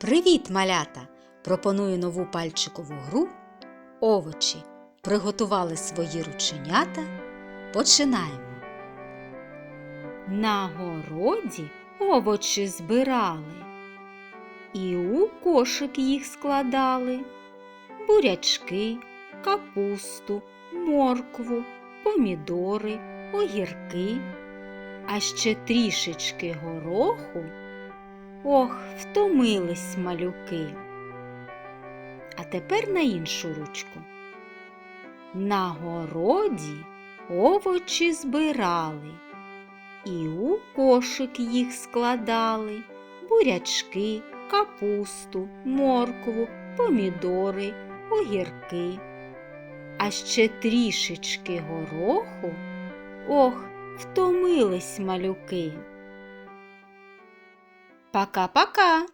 Привіт, малята! Пропоную нову пальчикову гру Овочі. Приготували свої рученята. Починаємо. На городі овочі збирали, і у кошик їх складали бурячки, капусту, моркву, помідори, огірки, а ще трішечки гороху. Ох, втомились малюки. А тепер на іншу ручку. На городі овочі збирали, і у кошик їх складали бурячки, капусту, моркву, помідори, огірки. А ще трішечки гороху. Ох, втомились малюки. Пока-пока!